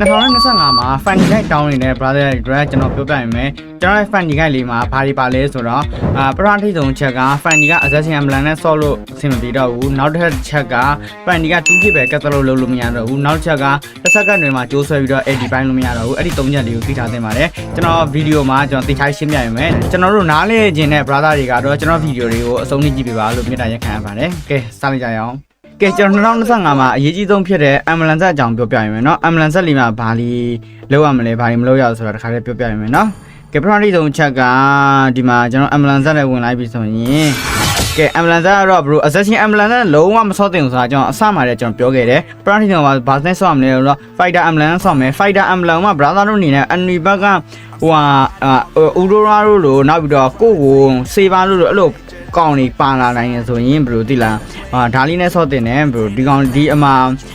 2025မှာ Funny Guide တောင်းနေတဲ့ brother တွေကျွန်တော်ပြောပြရင်မယ်ကျွန်တော်ရဲ့ Funny Guide လေးမှာဘာတွေပါလဲဆိုတော့အာပထမထိဆုံးချက်က Funny က Assassin Ambulance နဲ့ solve လို့အဆင်မပြေတော့ဘူးနောက်တစ်ချက်က Funny က 2 kit ပဲကတ်သလို့လုပ်လို့မရတော့ဘူးနောက်တစ်ချက်ကတစ်စက္ကန့်တွေမှာကြိုးဆွဲပြီးတော့ edit ပိုင်းလို့မရတော့ဘူးအဲ့ဒီ၃ချက်လေးကိုသိထားသင့်ပါတယ်ကျွန်တော်ဗီဒီယိုမှာကျွန်တော်သိချရှင်းပြရမယ်ကျွန်တော်တို့နားလေခြင်းတဲ့ brother တွေကတော့ကျွန်တော်ဗီဒီယိုတွေကိုအဆုံးထိကြည့်ပေးပါလို့မြတ်တာရက်ခံရပါတယ်ကဲစလိုက်ကြရအောင် ကဲကျွန်တော်2025မှာအရေးကြီးဆုံးဖြစ်တဲ့ ambulance အကြောင်းပြောပြရမယ်เนาะ ambulance လေးမှာဘာလီလောက်ရမလဲဘာလီမလောက်ရဘူးဆိုတော့တခါတည်းပြောပြရမယ်เนาะကဲပထမတစ်ဆုံးချက်ကဒီမှာကျွန်တော် ambulance နဲ့ဝင်လိုက်ပြီဆိုရင်ကဲ ambulance ကတော့ bro assassin ambulance နဲ့လုံးဝမဆော့တင်ဘူးဆိုတာကျွန်တော်အစမှာတည်းကျွန်တော်ပြောခဲ့တယ်ပထမတစ်ဆုံးကဘာနဲ့ဆော့ရမလဲလို့တော့ fighter ambulance ဆော့မယ် fighter ambulance မှာ brother တို့အနေနဲ့ enemy ဘက်ကဟိုဟာဥရိုရာတို့လို့နောက်ပြီးတော့ကိုကိုစေပါလို့လို့အဲ့လို ကောင်းနေပါလာနိုင်ရင်ဆိုရင်ဘယ်လိုသိလားဟာဒါလေးနဲ့ဆော့တင်တယ်ဘယ်လိုဒီကောင်ဒီအမှာ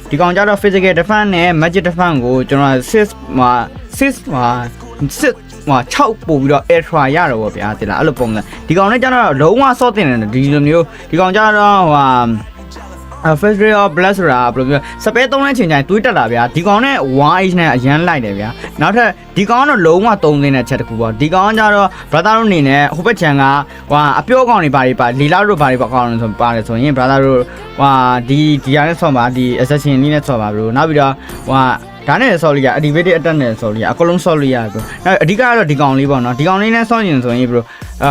ဒီကောင်ကြတော့ physical defense နဲ့ magic defense ကိုကျွန်တော်6မှာ6မှာ6မှာ6ပို့ပြီးတော့ extra ရတော့ဗောဗျာသိလားအဲ့လိုပုံစံဒီကောင်နဲ့ကြတော့လုံးဝဆော့တင်တယ်ဒီလိုမျိုးဒီကောင်ကြတော့ဟိုဟာ first ray of blood ဆိုတာဘယ်လိုပြောစပယ်သုံးတဲ့ချိန်ကျရင်တွေးတက်လာဗျာဒီကောင်နဲ့ 1h နဲ့အရန်လိုက်တယ်ဗျာနောက်ထပ်ဒီကောင်ကတော့လုံးဝသုံးသင်းတဲ့ချက်တစ်ခုပေါ့ဒီကောင်ကကြတော့ brother တို့အနေနဲ့ဟိုဘက်ခြံကဟွာအပြောကောင်တွေပါတွေပါလီလာတို့ပါတွေပါကောင်တွေဆိုပါတယ်ဆိုရင် brother တို့ဟွာဒီဒီရနဲ့ဆော့ပါဒီ assassin လေးနဲ့ဆော့ပါဘလို့နောက်ပြီးတော့ဟွာ ဒါနဲ့ဆော့လို့ရ activated attack နဲ့ဆော့လို့ရအကုန်လုံးဆော့လို့ရဘလို့အဲအဓိကကတော့ဒီကောင်လေးပေါ့နော်ဒီကောင်လေးနဲ့ဆော့ရင်ဆိုရင်ဘလို့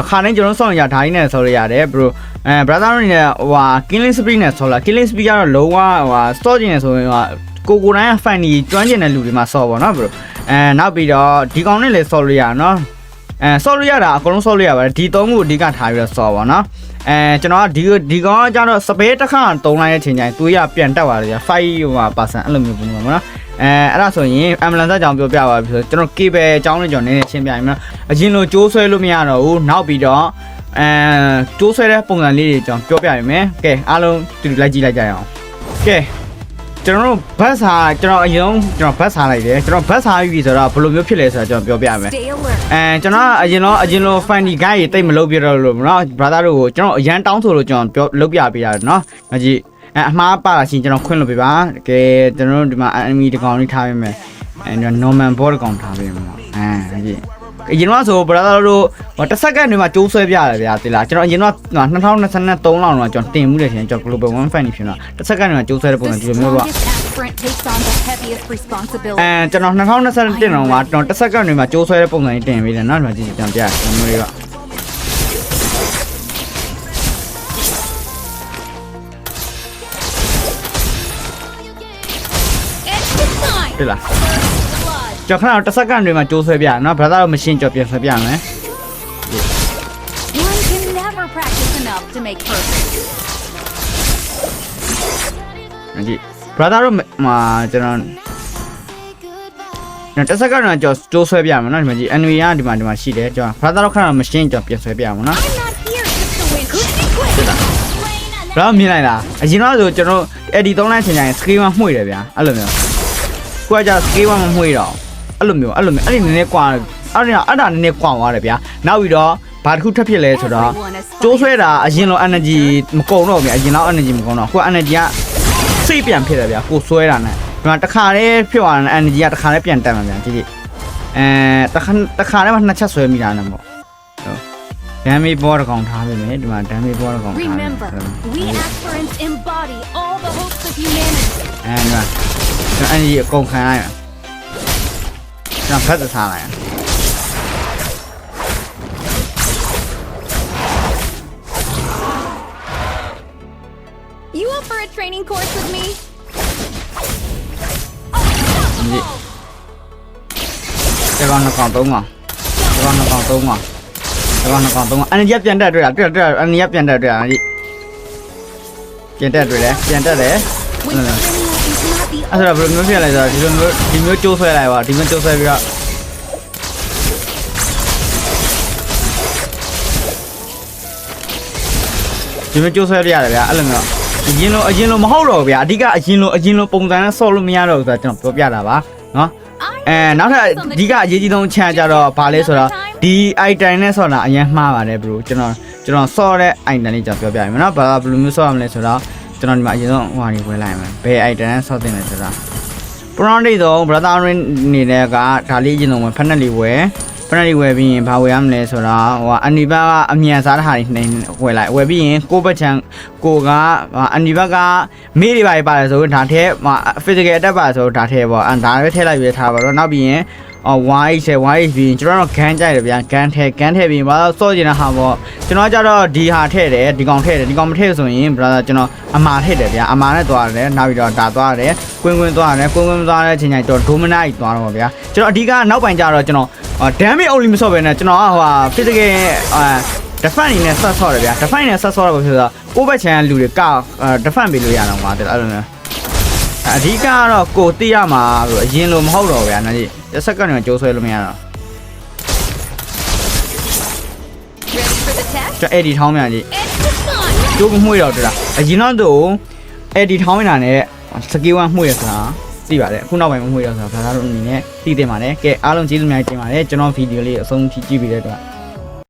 ခါတိုင်းကျွန်တော်ဆော့ရဓာတ်နဲ့ဆော့လို့ရတယ်ဘလို့အဲ brother တို့နေဟွာ killing spree နဲ့ဆော့လာ killing spree ကတော့လုံးဝဟွာဆော့ကျင်ဆိုရင်ဟွာကိုကိုတိုင်းက fan ကြီးကျွမ်းကျင်တဲ့လူတွေမှာဆော့ပါတော့ဘလို့အဲနောက်ပြီးတော့ဒီကောင်နဲ့လည်းဆော့လို့ရနော်အဲဆော့လို့ရတာအကုန်လုံးဆော့လို့ရပါတယ်ဒီသုံးခုအဓိကထားပြီးတော့ဆော့ပါနော်အဲကျွန်တော်ကဒီဒီကောင်ကကျတော့စပယ်တစ်ခါတုံးလိုက်တဲ့အချိန်ကျရင်သွေးရပြန်တက်သွားတယ်ကြာ5ဟိုပါ percent အဲ့လိုမျိုးပုံမှာနော် အဲအဲ့ဒါဆိုရင် ambulance အကြောင်းပြောပြပါပြီဆိုကျွန်တော် cable အကြောင်းလေးကျွန်တော်နည်းနည်းရှင်းပြရမယ်အရင်လိုကြိုးဆွဲလို့မရတော့ဘူးနောက်ပြီးတော့အဲကြိုးဆွဲတဲ့ပုံစံလေးတွေကျွန်တော်ပြောပြရမယ်ကဲအားလုံးတူတူလိုက်ကြည့်လိုက်ကြရအောင်ကဲကျွန်တော်တို့ဘတ်စာကျွန်တော်အရင်ကျွန်တော်ဘတ်စာလိုက်တယ်ကျွန်တော်ဘတ်စာပြီဆိုတော့ဘယ်လိုမျိုးဖြစ်လဲဆိုတာကျွန်တော်ပြောပြရမယ် Stay alert. အဲကျွန်တော်ကအရင်တော့အရင်လို funny guy တွေတိတ်မလုပ်ပြတော့လို့เนาะ brother တို့ကိုကျွန်တော်အရန်တောင်းဆိုလို့ကျွန်တော်ပြောလုပ်ပြပေးရတယ်เนาะမကြည့် အဲအမှားပါလာရှင်ကျွန်တော်ခွင့်လွှတ်ပေးပါတကယ်ကျွန်တော်တို့ဒီမှာ enemy တကောင်လေးထားပေးမယ်အဲ normal bot တကောင်ထားပေးမယ်အဲဟုတ်ပြီအရင်ကဆို brother တို့တစ်စက္ကန့်တွေမှာကျိုးဆွဲပြရတယ်ဗျာတိလားကျွန်တော်အရင်က2023လောက်တော့ကျွန်တော်တင်မှုတယ်ရှင်ကျွန်တော် global 1 fan ဖြစ်နေတာတစ်စက္ကန့်တွေမှာကျိုးဆွဲတဲ့ပုံစံဒီလိုမျိုးပါအဲကျွန်တော်2021တော့မှာကျွန်တော်တစ်စက္ကန့်တွေမှာကျိုးဆွဲတဲ့ပုံစံကြီးတင်ပေးတယ်နော်ဒီမှာကြည့်ကြံပြရမျိုးတွေက time. တွေ့လား Blood. ကျွန်တော်ခဏတော့တစ်စက္ကန့်တွေမှာကျိုးဆွဲပြရနော် brother တို့မရှင်းကြော်ပြန်ဆွဲပြမယ် One can never practice enough to make perfect. ကြည့် brother တို့မှာကျွန်တော်နော်တစ်စက္ကန့်တော့ကြော်ကျိုးဆွဲပြမယ်နော်ဒီမှာကြည့် enemy ကဒီမှာဒီမှာရှိတယ်ကျွန်တော် brother တို့ခဏတော့မရှင်းကြော်ပြန်ဆွဲပြမယ်နော် I'm not here just to win. Who's be quick? တွေ့လား brother မြင်လိုက်လားအရင်တော့ဆိုကျွန်တော်အဲ့ဒီသုံးလိုက်ချိန်တိုင်း screen မှာမှု့တယ်ဗျာအဲ့လိုမျိုး ကိုကကြ screen မှာမမှု့တော့အဲ့လိုမျိုးအဲ့လိုမျိုးအဲ့ဒီနည်းနည်းကွာအဲ့ဒါအဲ့ဒါနည်းနည်းကွာသွားတယ်ဗျာနောက်ပြီးတော့ဘာတစ်ခုထပ်ဖြစ်လဲဆိုတော့ Everyone is ကျိုးဆွဲတာအရင်လို energy မကုန်တော့ဘူးအရင်လောက် energy မကုန်တော့ကို energy ကစိတ်ပြန်ဖြစ်တယ်ဗျာကိုဆွဲတာနဲ့ဒီမှာတစ်ခါတည်းဖြစ်သွားတယ် energy ကတစ်ခါတည်းပြန်တက်မှာဗျာကြည့်ကြည့်အဲတစ်ခါတစ်ခါတည်းမှနှစ်ချက်ဆွဲမိတာနဲ့ပေါ့ဟုတ် damage ball တစ်ကောင်ထားပြီမယ်ဒီမှာ damage ball တစ်ကောင်ထားပြီ Remember, we aspirants embody all the hopes of humanity. အဲဒီမှာကျွန်တော် energy အကုန်ခံရရကျွန်တော်ဖတ်သထားလိုက်ရ You up for a training course with me? ဒီဒီကောင်နှစ်ကောင်သုံးကောင်ဒီ ကောင်နှစ်ကောင်သုံးကောင်ဒီကောင်နှစ်ကောင်သုံးကောင် energy ပြန်တက်တွေ့လားတွေ့လားတွေ့လား energy ပြန်တက်တွေ့လားဒီပြန်တက်တွေ့တယ်ပြန်တက်တယ် When No, no. training is not the အဲ့ဒါဘယ်လိုမျိုးဖြစ်လဲဆိုတော့ဒီလိုမျိုးဒီမျိုးကျိုးဆွဲလိုက်ပါဒီမျိုးကျိုးဆွဲပြီးတော့ဒီမျိုးကျိုးဆွဲပြရတယ်ဗျာအဲ့လိုမျိုးအရင်လိုအရင်လိုမဟုတ်တော့ဘူးဗျာအဓိကအရင်လိုအရင်လိုပုံစံနဲ့ဆော့လို့မရတော့ဘူးဆိုတော့ကျွန်တော်ပြောပြတာပါနော်အဲနောက်ထပ်အဓိကအရေးကြီးဆုံးချမ်းကြတော့ဗာလဲဆိုတော့ ဒီ item နဲ့ဆော့တာအရင်မှားပါတယ်ဘရိုကျွန်တော်ကျွန်တော်ဆော့တဲ့ item လေးကျွန်တော်ပြောပြရမယ်နော်ဘာဘယ်လိုမျိုးဆော့ရမလဲဆိုတော့ကျွန်တော်ဒီမှာအရင်ဆုံးဟိုဟာနေဝယ်လိုက်မယ်ဘယ် item နဲ့ဆော့တင်လဲဆိုတော့ပရောင်းတိတ်ဆုံး brother ring အနေနဲ့ကဒါလေးအရင်ဆုံးပဲဖက်နက်လေးဝယ်ဖက်နက်လေးဝယ်ပြီးရင်ဘာဝယ်ရမလဲဆိုတော့ဟိုကအန်ဒီဘက်ကအမြန်စားတဲ့ဟာတွေနေဝယ်လိုက်ဝယ်ပြီးရင်ကိုယ့်ဘက်ချန်ကိုကအန်ဒီဘက်ကမေးတွေပါပါတယ်ဆိုတော့ဒါထဲမှာ physical attack ပါဆိုတော့ဒါထဲပေါ့အန်ဒါလည်းထည့်လိုက်ပြီးထားပါတော့နောက်ပြီးရင် အော် YH ဆယ် YH ပြီးရင်ကျွန်တော်တို့ gun ကြိုက်တယ်ဗျာ gun ထဲ gun ထဲပြီးရင်ဘာလို့စော့ကျင်တဲ့ဟာပေါ့ကျွန်တော်ကြတော့ဒီဟာထည့်တယ်ဒီကောင်ထည့်တယ်ဒီကောင်မထည့်ဆိုရင် brother ကျွန်တော်အမာထည့်တယ်ဗျာအမာနဲ့သွားတယ်နောက်ပြီးတော့ဒါသွားတယ်ကွင်းကွင်းသွားတယ်ကွင်းကွင်းသွားတဲ့အချိန်ကျရင်ကျွန်တော် dominate သွားတော့ဗျာကျွန်တော်အဓိကနောက်ပိုင်းကျတော့ကျွန်တော် damage only မဆော့ပဲနဲ့ကျွန်တော်ကဟိုဟာ physical အာ defense နေနဲ့ဆက်ဆော့တယ်ဗျာ defense နဲ့ဆက်ဆော့တော့ဖြစ်ဆိုတော့ကိုယ့်ဘက်ချန်လူတွေကအာ defense ပေးလို့ရတော့မှာတဲ့အဲ့လိုမျိုး အဓိကကတော့ကိုသိရမှာလို့အရင်လိုမဟုတ်တော့ဗျာနော်ကြီးတစ်စက္ကန့်တော့ကြိုးဆွဲလို့မရတော့ Ready for the test? ကျွန်တော်အဲ့ဒီထောင်းမြန်ကြီး It's fun! ကျိုးမမှုရတော့တလားအရင်တော့သူအဲ့ဒီထောင်းနေတာနဲ့စကေးဝမ်မှုရဆိုတာသိပါတယ်အခုနောက်ပိုင်းမမှုရဆိုတာဘာသာလို့အနေနဲ့သိသိပါတယ်ကဲအားလုံးကျေးဇူးများတင်ပါတယ်ကျွန်တော်ဗီဒီယိုလေးအဆုံးထိကြည့်ပြီးတဲ့အတွက်